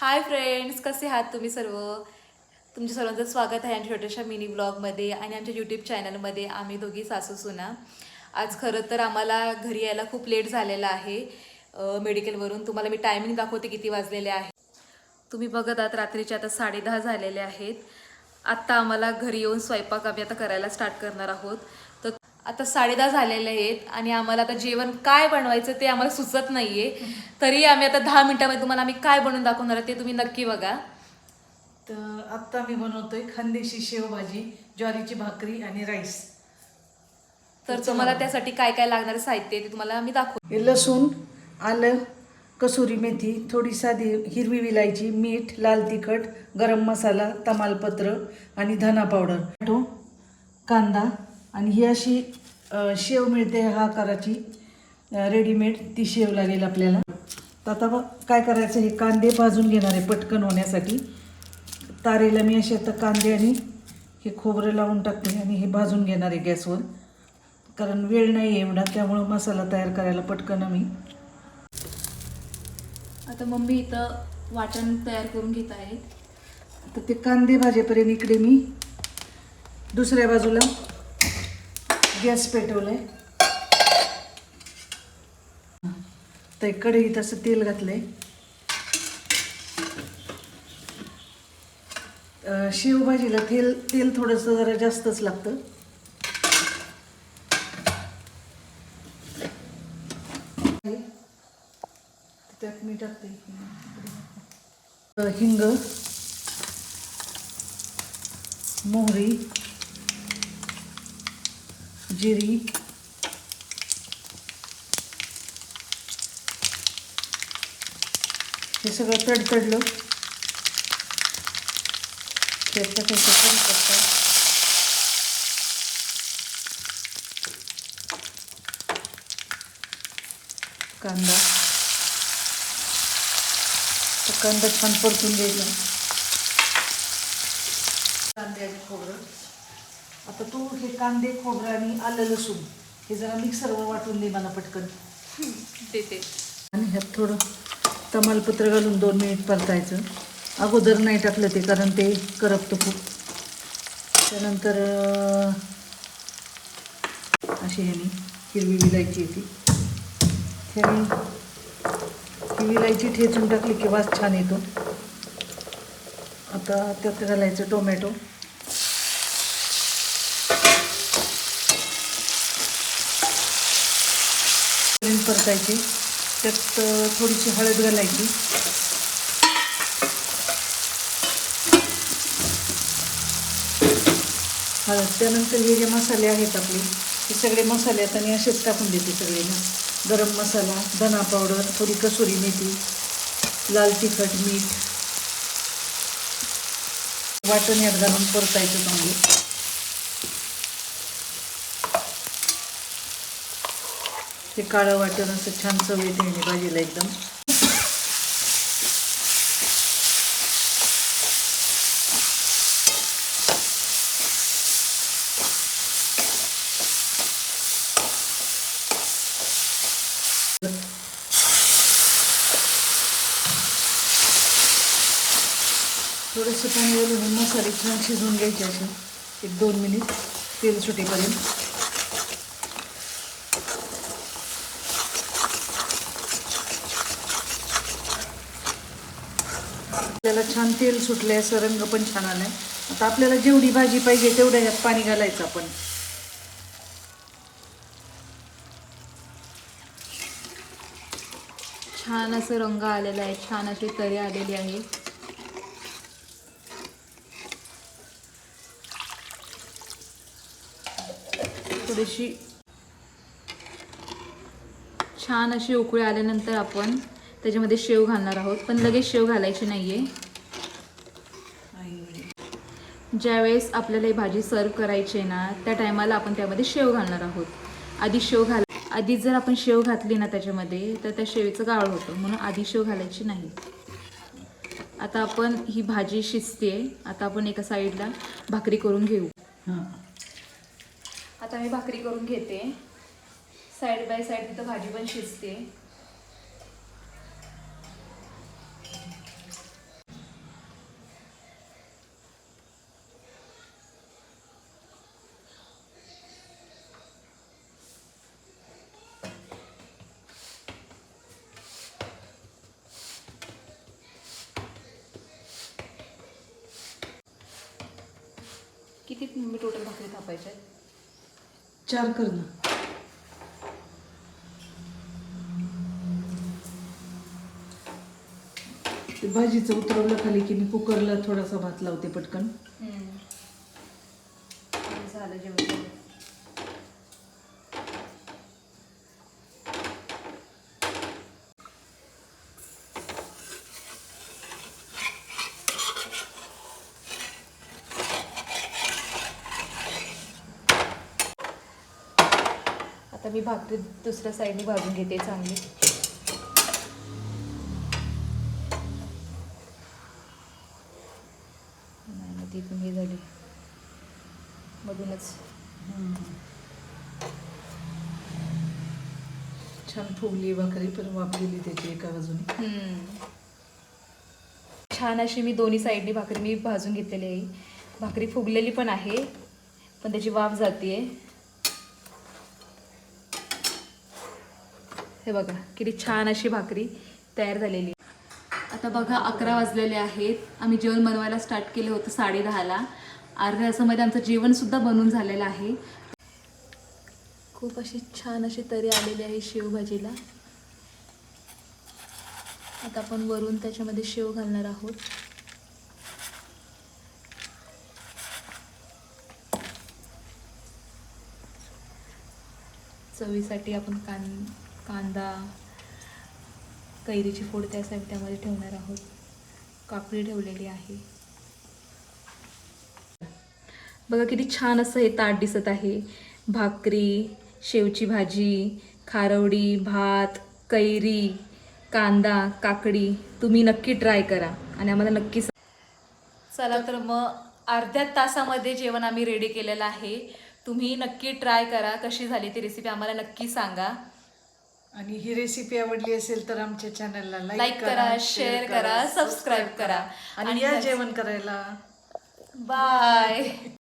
Hi friends कसे आहात तुम्ही सर्व? तुमच्या सर्वांचं स्वागत आहे आमच्या छोट्याशा मिनी ब्लॉगमध्ये आणि आमच्या यूट्यूब चॅनलमध्ये. आम्ही दोघी सासू सुना. आज खरं तर आम्हाला घरी यायला खूप लेट झालेला आहे मेडिकलवरून. तुम्हाला मी टायमिंग दाखवते किती वाजलेले आहे. तुम्ही बघत आहात रात्रीचे आता साडेदहा झालेले आहेत. आत्ता आम्हाला घरी येऊन स्वयंपाक आम्ही आता करायला स्टार्ट करणार आहोत. आता साडेदहा झालेले आहेत आणि आम्हाला आता जेवण काय बनवायचं ते आम्हाला सुचत नाहीये. तरी आम्ही आता दहा मिनिटामध्ये तुम्हाला आम्ही काय बनवून दाखवणार आहे ते तुम्ही नक्की बघा. तर आत्ता मी बनवतोय खानदेशी शेवभाजी ज्वारीची भाकरी आणि राईस. तर तुम्हाला त्यासाठी काय काय लागणार साहित्य आहे ते तुम्हाला आम्ही दाखवू. हे लसूण आलं कसुरी मेथी थोडी साधी हिरवी विलायची मीठ लाल तिखट गरम मसाला तमालपत्र आणि धना पावडर. कांदा आणि ही अशी शेव मिळते हा आकाराची रेडीमेड ती शेव लागेल आपल्याला. तर आता काय करायचं हे कांदे भाजून घेणार आहे पटकन होण्यासाठी. तारेला मी असे आता कांदे आणि हे खोबरं लावून टाकते आणि हे भाजून घेणार आहे गॅसवर. कारण वेळ नाही आहे एवढा त्यामुळं मसाला तयार करायला पटकन आम्ही. आता मम्मी इथं वाटण तयार करून घेत आहेत. आता ते कांदे भाजेपर्यंत इकडे मी दुसऱ्या बाजूला गॅस पेटवलं आहे तर कढईत तसं तेल घातलं आहे शेवभाजीला तेल तेल थोडंसं जरा जास्तच लागतं. त्यात मी टाकते. हिंग मोहरी जिरी. हे सगळं तडतडलं. त्यात टाकायचं करतात कांदा तर कांदा. छान परतून द्यायचा कांदे आणि खोबरं आता तू हे कांदे खोबरं आणि आलं लसूण हे जरा मिक्सरवर वाटून दे मला पटकन. देते. आणि ह्यात थोडं तमालपत्र घालून दोन मिनिट परतायचं. अगोदर नाही टाकलं ते कारण ते करपतं खूप. त्यानंतर अशी ह्यानी हिरवी विलायची येते ह्यानी ही विलायची ठेचून टाकली की वास छान येतो. आता त्यात घालायचं टोमॅटो. परतायचे. त्यात थोडीशी हळद घालायची. हळद. त्यानंतर हे जे मसाले आहेत आपले हे सगळे मसाले आता मी असेच टाकून देते सगळे गरम मसाला धना पावडर थोडी कसुरी मेथी लाल तिखट मीठ. वाटण यात घालून परतायचं चांगलं. ते काळं वाटण असं छान चव येते ह्याने भाजीला एकदम. थोडंसं पाणी घालून मसाले छान शिजवून घ्यायचे असे एक दोन मिनिट तेल सुटेपर्यंत. छान तेल सुटले असं रंग पण छान आलाय. आता आपल्याला जेवढी भाजी पाहिजे तेवढ्या ह्यात पाणी घालायचं आपण. छान असं रंग आलेला आहे छान अशी तरी आलेली आहे. थोडीशी छान अशी उकळी आल्यानंतर आपण त्याच्यामध्ये शेव घालणार आहोत पण लगेच शेव घालायची नाहीये. ज्यावेळेस आपल्याला ही भाजी सर्व करायची आहे ना त्या टायमाला आपण त्यामध्ये शेव घालणार आहोत. आधी शेव घाल आधी जर आपण शेव घातली ना त्याच्यामध्ये तर त्या शेवीचं गाळ होतं म्हणून आधी शेव घालायची नाही. आता आपण ही भाजी शिजते आता आपण एका साईडला भाकरी करून घेऊ. हां. आता मी भाकरी करून घेते. साईड बाय साईड तिथं भाजी पण शिजते किती मी टोटल भाकरी थापायच्या चार कर ना. ते भाजीचं उतरवलं खाली की मी कुकरला थोडासा भात लावते पटकन झालं जेवण आता मी भाकरी दुसऱ्या साईडने भाजून घेते चांगली. नाही ती पण हे झाली. मधूनच छान फुगली भाकरी पण वाफ गेली त्याची एका बाजूने. छान अशी मी दोन्ही साईडनी भाकरी मी भाजून घेतलेली आहे. भाकरी फुगलेली पण आहे पण त्याची वाफ जाते हे बघा किती छान अशी भाकरी तयार झालेली. आहे. आता बघा अकरा वाजलेले आहेत. आम्ही जेवण बनवायला स्टार्ट केलं होतं साडेदहाला अर्ध्या तासामध्ये आमचं जेवणसुद्धा बनवून झालेलं आहे. खूप अशी छान अशी तरी आलेली आहे शेवभाजीला. आता आपण वरून त्याच्यामध्ये शेव घालणार आहोत. चवीसाठी आपण कां कांदा कैरीची फोड त्यासाठी त्यामध्ये ठेवणार आहोत. काकडी ठेवलेली आहे. बघा किती छान असं हे ताट दिसत आहे. भाकरी शेवची भाजी खारवडी भात कैरी कांदा काकडी तुम्ही नक्की ट्राय करा आणि आम्हाला नक्की चला तर मग अर्ध्या तासामध्ये जेवण आम्ही रेडी केलेलं आहे. तुम्ही नक्की ट्राय करा कशी झाली ती रेसिपी आम्हाला नक्की सांगा. आणि ही रेसिपी आवडली असेल तर आमच्या चॅनलला लाईक करा शेअर करा सबस्क्राईब करा. आणि या जेवण करायला. बाय